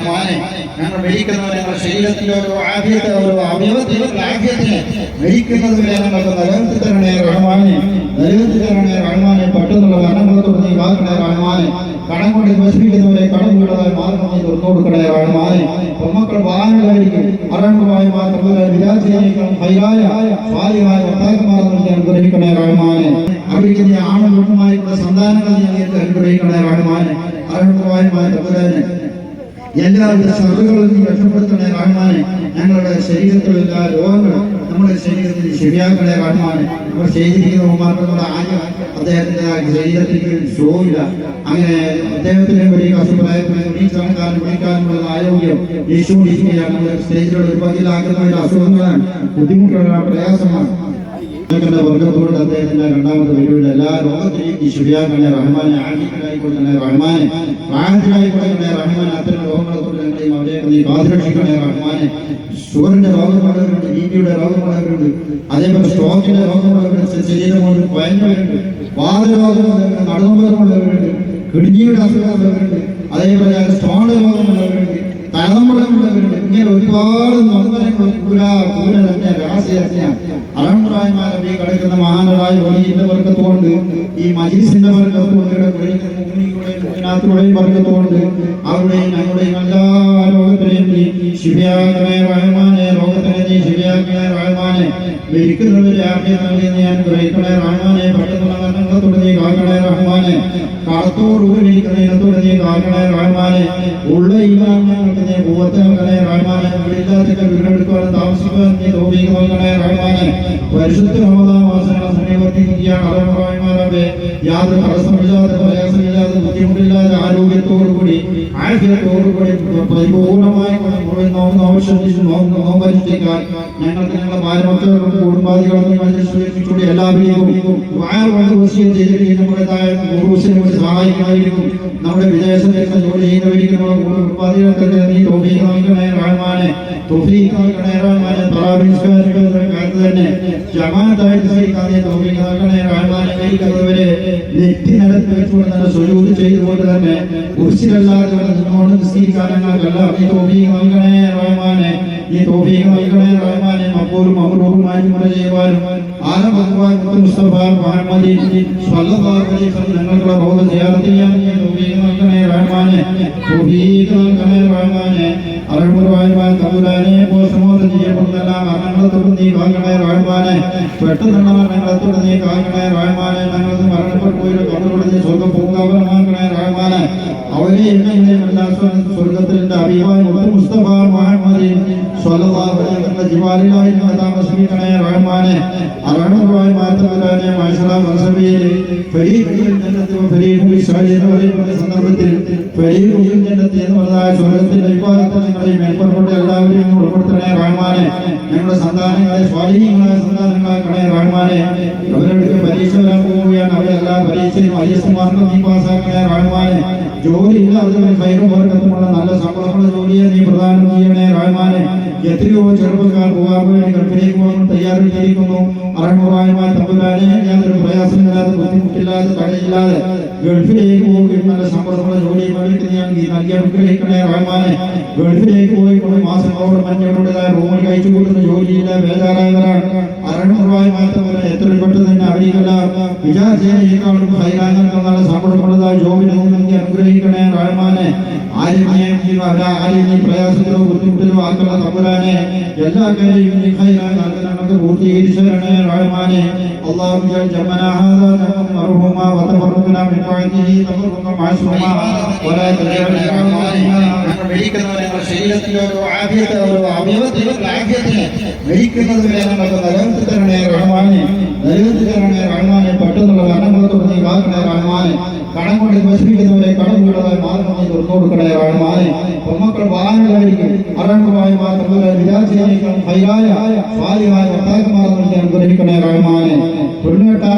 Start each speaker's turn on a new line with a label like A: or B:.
A: റഹ്മാനെ ഞങ്ങൾ മരിക്കുന്നവരെ ഞങ്ങളുടെ ശരീരത്തിലെ ഓരോ ആഭ്യത്തെ ഓരോ അവയവത്തിലെ ആഭ്യത്തിനെ മരിക്കുന്നതുവരെ ഞങ്ങൾക്ക് നിലനിർത്തി തരണേ റഹ്മാനെ നിലനിർത്തി തരണേ റഹ്മാനെ പെട്ടെന്നുള്ള മരണങ്ങളത്തോട് നീ കാക്കണേ റഹ്മാനെ കടം കൊണ്ട് നശിപ്പിക്കുന്നവരെ കടം വീടാതെ മാർഗം നീ തുറന്നു കൊടുക്കണേ റഹ്മാനെ പൊമ്മക്കൾ വാഹനങ്ങളായിരിക്കും അറങ്ങുമായി മാത്രമല്ല വിരാജയിക്കണം ഹൈരായ സ്വാലിഹായ ഭർത്താക്കന്മാർ നൽകി അനുഗ്രഹിക്കണേ റഹ്മാനെ അവർക്ക് നീ ആണും പെണ്ണുമായിട്ടുള്ള സന്താനങ്ങൾ നീ അനുഗ്രഹിക്കണേ റഹ്മാനെ അറങ്ങുമായി തമ്പുരാനെ എല്ലാവിധ സർവകളും രക്ഷപ്പെടുത്തണേ റഹ്മാനെ ഞങ്ങളുടെ ശരീരത്തിലുള്ള രോഗങ്ങൾ നമ്മുടെ ശരീരത്തിൽ ശരിയാക്കണേ റഹ്മാനെ നമ്മൾ ചെയ്തിരിക്കുന്ന ഉമാർക്കുള്ള ആദ്യം അദ്ദേഹത്തിന്റെ ശരീരത്തിൽ ഷോയില്ല അങ്ങനെ അദ്ദേഹത്തിന്റെ വലിയ അസുഖമായ വിളിച്ചാക്കാനും വിളിക്കാനുമുള്ള ആരോഗ്യം യേശു സ്റ്റേജിലുള്ള ഒരു പതിലാക്കുന്ന അസുഖങ്ങളാണ് ബുദ്ധിമുട്ടുള്ള പ്രയാസമാണ്. വർഗത്തോട് അദ്ദേഹത്തിന്റെ രണ്ടാമത്തെ വരികയുടെ എല്ലാ രോഗത്തിലേക്ക് ഈ ശരിയാക്കണേ റഹ്മാനെ ആശിക്കലായി കൊടുക്കണേ റഹ്മാനെ പ്രാഹത്തിലായി റഹ്മാൻ അത്തരം രോഗങ്ങളെ കാത്തുരക്ഷിക്കണേ റഹ്മാനെ. ഷുഗറിന്റെ രോഗമുള്ളവരുണ്ട് ബി പിയുടെ രോഗമുള്ളവരുണ്ട് അതേപോലെ സ്ട്രോക്കിന്റെ രോഗമുള്ളവരുണ്ട് ശരീരം കൊണ്ട് ഭയങ്കരമുണ്ട് വാതരോഗമുള്ളവരുണ്ട് നടുമുള്ളവരുണ്ട് കിഡ്നിയുടെ അസുഖമുള്ളവരുണ്ട് അതേപോലെ സ്റ്റോൺ രോഗമുള്ളവരുണ്ട് തലമുറമുള്ളവരുണ്ട് ഇങ്ങനെ ഒരുപാട് നൊമ്പരങ്ങൾ കൂര കൂര തന്നെ രാശിയാണ് അലമുറായ്മാരെ കിടക്കുന്ന മഹാനരായ വലിയ വർഗത്തോണ്ട് ഈ മജിലിസിന്റെ വർഗത്തോണ്ട് മുഗ്നാത്തിലൂടെയും വർഗത്തോണ്ട് അവരുടെയും ഞങ്ങളുടെയും എല്ലാ രോഗത്തിനെയും നീ ശിവയാക്കണേ റഹ്മാനെ രോഗത്തിനെ നീ ശിവയാക്കണേ റഹ്മാനെ മരിക്കുന്നവരെ ആദ്യം നൽകി നീ അനുഗ്രഹിക്കണേ റഹ്മാനെ പെട്ടെന്നുള്ള മരണങ്ങളത്തോട് നീ കാക്കണേ റഹ്മാനെ. കാലത്തോടുകൂടി ഇരിക്കുന്ന ഇനത്തോട് നീ കാക്കണേ റഹ്മാനെ. ഉള്ള ഇമാം ഞങ്ങൾക്ക് നീ പൂവത്ത് നൽകണേ റഹ്മാനെ. വീടില്ലാത്തൊക്കെ വീടെടുക്കുവാൻ താമസിക്കുവാൻ നീ തോപിക്ക് നൽകണേ റഹ്മാനെ. പരിശുദ്ധ റമദാൻ മാസങ്ങളെ സമീപത്തിരിക്കുകയാണ്. അലമുറമാരെ യാതൊരു തടസ്സമില്ലാതെ പ്രയാസമില്ലാതെ ബുദ്ധിമുട്ടില്ലാതെ ആരോഗ്യത്തോടുകൂടി ആരോഗ്യത്തോടുകൂടി പരിപൂർണമായി മുഴുവൻ നോമ്പ് നോവശ്യം നോമ്പ് നോമ്പനുഷ്ഠിക്കാൻ ഞങ്ങൾക്ക് ഞങ്ങളുടെ ഭാരമക്കളും കുടുംബാദികളും അനുസരിച്ചുകൂടി എല്ലാവരെയും വശീയം ചെയ്തിട്ട് നമ്മുടേതായ ഉറൂസിനെ കൂടി സഹായിക്കായിരിക്കും നമ്മുടെ വിദേശത്തേക്ക് ജോലി ചെയ്യുന്നവരിക്കും കുടുംബാദികൾക്ക് നീ തോഫീക്ക് നൽകണേ റഹ്മാനെ തോഫീക്ക് നൽകണേ റഹ്മാനെ തറാബിസ്കാരുടെ കാലത്ത് തന്നെ ജമാഅത്തായിട്ട് സഹിക്കാൻ നീ തോഫീക്ക് നൽകണേ റഹ്മാനെ കഴിക്കുന്നവരെ നെറ്റി നിലത്ത് വെച്ചുകൊണ്ട് തന്നെ സുജൂദ് ചെയ്തുകൊണ്ട് തന്നെ കുരിശിലല്ലാതെ നിന്നോട് നിസ്കരിക്കാനങ്ങൾക്കെല്ലാം നീ തോഫീക്ക് നൽകണേ റഹ്മാനെ നീ തോഫീക്ക് നൽകണേ റഹ്മാനെ മക്കൂലും അമറൂറുമായി മുറ ചെയ്യുവാനും ആലമക്കുവാൻ മുസ്തഫ മുഹമ്മദി സ്വല്ലല്ലാഹു അലൈഹി വസല്ലം ഞങ്ങളുടെ റൗദ സിയാറത്ത് ചെയ്യാൻ നീ തോഫീക്ക് നൽകണേ റഹ്മാനെ തോഫീക്ക് നൽകണേ റഹ്മാനെ അറുപതുവായ്മാൻ തമ്പുരാനെ പോഷമോദം ചെയ്യപ്പെടുന്ന മരണങ്ങളത്തോട് നീ കാക്കണേ റഹ്മാനെ പെട്ടെന്നുള്ള മരണങ്ങളത്തോട് നീ കാക്കണേ റഹ്മാനെ ഞങ്ങൾക്ക് മരണപ്പെട്ടു പോയി കണ്ണുകൊണ്ട് നീ സ്വർഗം പൂങ്കാവനമാക്കണേ റഹ്മാനെ അവരെ എന്നെയും എല്ലാ സ്വർഗത്തിന്റെ അഭിമാൻ മുസ്തഫ മുഹമ്മദി സ്വല്ലല്ലാഹു ജിവാലിലായി താമസിക്കണേ റഹ്മാനെ ജന്നത്തി വ ഫരീഖുൽ ഇസ്രായേൽ സന്ദർഭത്തിൽ സ്വർഗത്തിന്റെ വിഭാഗത്തിൽ നിങ്ങളെ മേൽപ്പുറപ്പെട്ട എല്ലാവരെയും ഉൾപ്പെടുത്തണേ റഹ്മാനെ. ഞങ്ങളുടെ സന്താനങ്ങളെ സ്വാധീനങ്ങളായ സന്താനങ്ങളാക്കണേ റഹ്മാനെ. അവരുടെ പരീക്ഷ വരാൻ പോവുകയാണ്. അവരെല്ലാ പരീക്ഷയും ഐ എസ് മാർക്കും നീ പാസ്സാക്കണേ റഹ്മാനെ. ജോലി ഇല്ലാത്തവരെ ഫൈറുമാർക്കത്തുമുള്ള നല്ല ശമ്പളമുള്ള ജോലിയെ നീ പ്രദാനം ചെയ്യണേ റഹ്മാനെ. എത്രയോ ചെറുപ്പക്കാർ പോകാൻ കൽപ്പനയ്ക്ക് പോകാൻ തയ്യാറെടുത്തിരിക്കുന്നു അറങ്ങുറായുമായി തമ്പുരാനെ യാതൊരു പ്രയാസമില്ലാതെ ബുദ്ധിമുട്ടില്ലാതെ തടയില്ലാതെ ഗൾഫിലേക്ക് പോകുകയും നല്ല ശമ്പളമുള്ള ജോലിയും നീ നൽകി അനുഗ്രഹിക്കണേ റഹ്മാനെ ഗൾഫിലേക്ക് പോയി മാസം അവർ മഞ്ഞുകൊണ്ടതായ റൂമിൽ കഴിച്ചു കൂട്ടുന്ന ജോലിയില്ല ബേജാറായവരാണ് അറങ്ങുറായി മാത്രമല്ല എത്രയും പെട്ടെന്ന് തന്നെ അറിയില്ല വിചാരിച്ചതിനേക്കാളും നല്ല ശമ്പളമുള്ളതായ ജോബിന് നൽകി അനുഗ്രഹിക്കണേ റഹ്മാനെ. ആരും ആരും നീ പ്രയാസത്തിലോ ബുദ്ധിമുട്ടിലോ ആക്കുന്ന തമ്പുരാനെ. എല്ലാ കാര്യവും നീ നമുക്ക് പൂർത്തീകരിച്ചു തരണേ റഹ്മാനെ اللهم اجعل جمعنا هذا جمعا مرحوما وتفرقنا من بعده تفرقا معصوما ولا تجعل മരിക്കുന്നവരെ നമ്മുടെ ശരീരത്തിലെ ഓരോ ആഭ്യത്തെ ഓരോ അവയവത്തിലെ ആഭ്യത്തിനെ മരിക്കുന്നതുവരെ നമുക്ക് നിലനിർത്തി തരണേ റഹ്മാനെ നിലനിർത്തി തരണേ റഹ്മാനെ പെട്ടെന്നുള്ള മരണങ്ങളത്തോട് നീ കാക്കണേ റഹ്മാനെ കടം കൊണ്ട് വിമർശിക്കുന്നവരെ കടം വീടാതെ മാർഗം നീ തുറന്നു കൊടുക്കണേ റഹ്മാനെ പൊമ്മക്കൾ വാഹനങ്ങളായിരിക്കും അറങ്ങുമായി മാത്രമല്ല വിചാരിച്ചേക്കും ഹൈരായ സ്വാലിഹായ ഭർത്താക്കന്മാർ നൽകി അനുഗ്രഹിക്കണേ റഹ്മാനെ പെണ്ണുകെട്ടാൻ